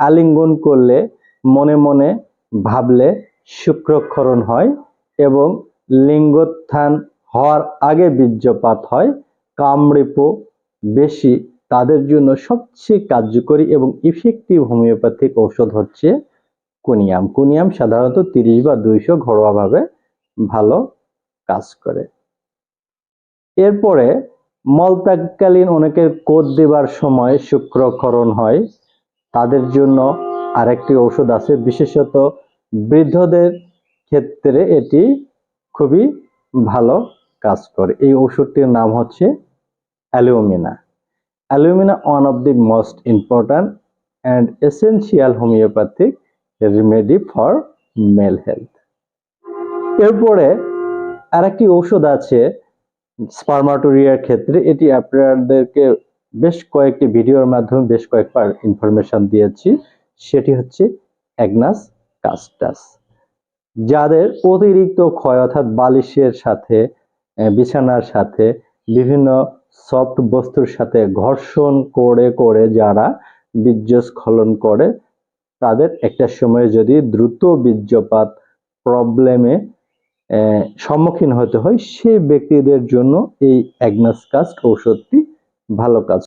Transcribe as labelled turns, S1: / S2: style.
S1: আলিঙ্গন করলে মনে মনে ভাবলে শুক্রক্ষরণ হয় এবং লিঙ্গোত্থান হওয়ার আগে বীর্যপাত হয়। কামড়েপো বেশি তাদের জন্য সবচেয়ে কার্যকরী এবং ইফেক্টিভ হোমিওপ্যাথিক ঔষধ হচ্ছে কুনিয়াম। কুনিয়াম সাধারণত তিরিশ বা দুইশো ঘরোয়াভাবে ভালো কাজ করে। এরপরে মলত্যাগকালীন অনেকের কোদ দেবার সময় শুক্রক্ষরণ হয়। তাদের জন্য আরেকটি ঔষধ আছে। বিশেষত বৃদ্ধদের ক্ষেত্রে এটি খুবই ভালো কাজ করে। এই ওষুধটির নাম হচ্ছে alumina. Alumina one of the most important and essential homoeopathic remedy for male health এরপরে আরেকটি ঔষধ আছে স্পার্মাটোরিয়ার ক্ষেত্রে। এটি আপনাদেরকে বেশ কয়েকটি ভিডিওর মাধ্যমে বেশ কয়েকবার ইনফরমেশন দিয়েছি। সেটি হচ্ছে অ্যাগনাস কাস্টাস যাদের অতিরিক্ত ক্ষয় অর্থাৎ বালিশের সাথে বিছানার সাথে, বিভিন্ন সফট বস্তুর সাথে ঘর্ষণ করে করে যারা বীর্যস্খলন করে, তাদের একটা সময়ে যদি দ্রুত বীর্যপাত প্রবলেমে সম্মুখীন হতে হয় সেই ব্যক্তিদের জন্য এই অ্যাগনাস কাস্ট ঔষধটি ভালো কাজ